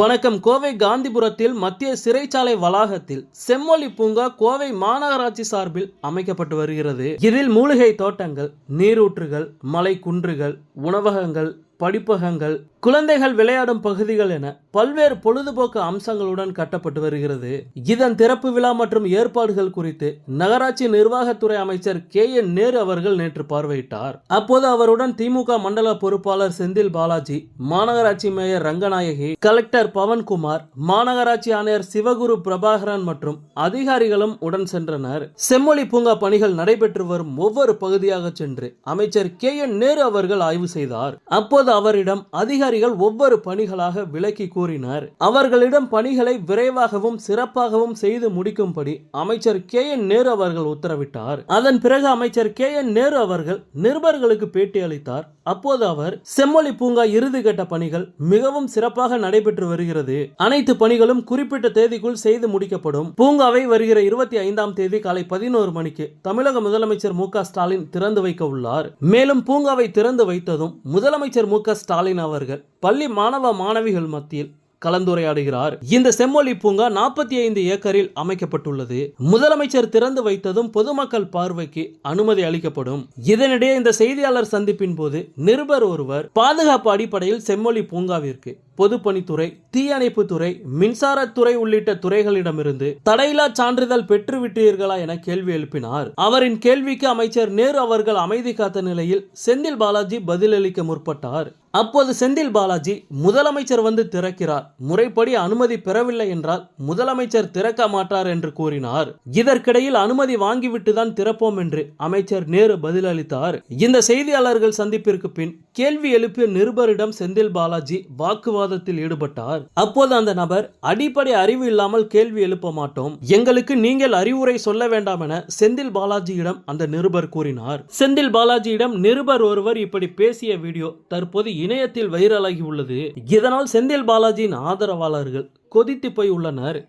வணக்கம். கோவை காந்திபுரத்தில் மத்திய சிறைச்சாலை வளாகத்தில் செம்மொழி பூங்கா கோவை மாநகராட்சி சார்பில் அமைக்கப்பட்டு வருகிறது. இதில் மூலிகை தோட்டங்கள் நீரூற்றுகள் மலை குன்றுகள் உணவகங்கள் படிப்பகங்கள் குழந்தைகள் விளையாடும் பகுதிகள் என பல்வேறு பொழுதுபோக்கு அம்சங்களுடன் கட்டப்பட்டு வருகிறது. இதன் திறப்பு விழா மற்றும் ஏற்பாடுகள் குறித்து நகராட்சி நிர்வாகத்துறை அமைச்சர் கே. என். நேரு அவர்கள் நேற்று பார்வையிட்டார். அப்போது அவருடன் திமுக மண்டல பொறுப்பாளர் செந்தில் பாலாஜி மாநகராட்சி மேயர் ரங்கநாயகி கலெக்டர் பவன்குமார் மாநகராட்சி ஆணையர் சிவகுரு பிரபாகரன் மற்றும் அதிகாரிகளும் உடன் சென்றனர். செம்மொழி பூங்கா பணிகள் நடைபெற்று வரும் ஒவ்வொரு பகுதியாக சென்று அமைச்சர் கே. என். நேரு அவர்கள் ஆய்வு செய்தார். அப்போது அவரிடம் அதிகாரிகள் ஒவ்வொரு பணிகளாக விளக்கி கூறினார். அவர்களிடம் பணிகளை விரைவாகவும் சிறப்பாகவும் செய்து முடிக்கும்படி அமைச்சர் கே. என். நேரு அவர்கள் உத்தரவிட்டார். அதன் பிறகு அமைச்சர் கே. என். நேரு அவர்கள் நிருபர்களுக்கு பேட்டி அளித்தார். அப்போது அவர் செம்மொழி பூங்கா இறுதிக்கட்ட பணிகள் மிகவும் சிறப்பாக நடைபெற்று வருகிறது. அனைத்து பணிகளும் குறிப்பிட்ட தேதிக்குள் செய்து முடிக்கப்படும். பூங்காவை வருகிற இருபத்தி ஐந்தாம் தேதி காலை பதினோரு மணிக்கு தமிழக முதலமைச்சர் மு. க. ஸ்டாலின் திறந்து வைக்க உள்ளார். மேலும் பூங்காவை திறந்து வைத்ததும் முதலமைச்சர் மு. க ஸ்டாலின் அவர்கள் பள்ளி மாணவ மாணவிகள் மத்தியில் கலந்துரையாடுகிறார். இந்த செம்மொழி பூங்கா நாற்பத்தி ஐந்து ஏக்கரில் அமைக்கப்பட்டுள்ளது. முதலமைச்சர் திறந்து வைத்ததும் பொதுமக்கள் பார்வைக்கு அனுமதி அளிக்கப்படும். இதனிடையே இந்த செய்தியாளர் சந்திப்பின் போது நிருபர் ஒருவர் பாதுகாப்பு அடிப்படையில் செம்மொழி பூங்காவிற்கு பொதுப்பணித்துறை தீயணைப்புத்துறை மின்சாரத்துறை உள்ளிட்ட துறைகளிடமிருந்து தடையில்லா சான்றிதழ் பெற்றுவிட்டீர்களா என கேள்வி எழுப்பினார். அவரின் கேள்விக்கு அமைச்சர் நேரு அவர்கள் அமைதி காத்த நிலையில் செந்தில் பாலாஜி பதிலளிக்க முற்பட்டார். அப்போது செந்தில் பாலாஜி முதலமைச்சர் வந்து திறக்கிறார். முறைப்படி அனுமதி பெறவில்லை என்றால் முதலமைச்சர் திறக்க மாட்டார் என்று கூறினார். இதற்கிடையில் அனுமதி வாங்கிவிட்டு தான் திறப்போம் என்று அமைச்சர் நேரு பதிலளித்தார். இந்த செய்தியாளர்கள் சந்திப்பிற்கு பின் கேள்வி எழுப்பிய நிருபரிடம் செந்தில் பாலாஜி வாக்குவாதம் வாக்குவாதத்தில் ஈடுபட்டார். அப்போது அந்த நபர் அடிப்படை அறிவு இல்லாமல் கேள்வி எழுப்ப மாட்டோம். எங்களுக்கு நீங்கள் அறிவுரை சொல்ல வேண்டாம் என செந்தில் பாலாஜியிடம் அந்த நிருபர் கூறினார். செந்தில் பாலாஜியிடம் நிருபர் ஒருவர் இப்படி பேசிய வீடியோ தற்போது இணையத்தில் வைரலாகி உள்ளது. இதனால் செந்தில் பாலாஜியின் ஆதரவாளர்கள் கொதித்து போய் உள்ளனர்.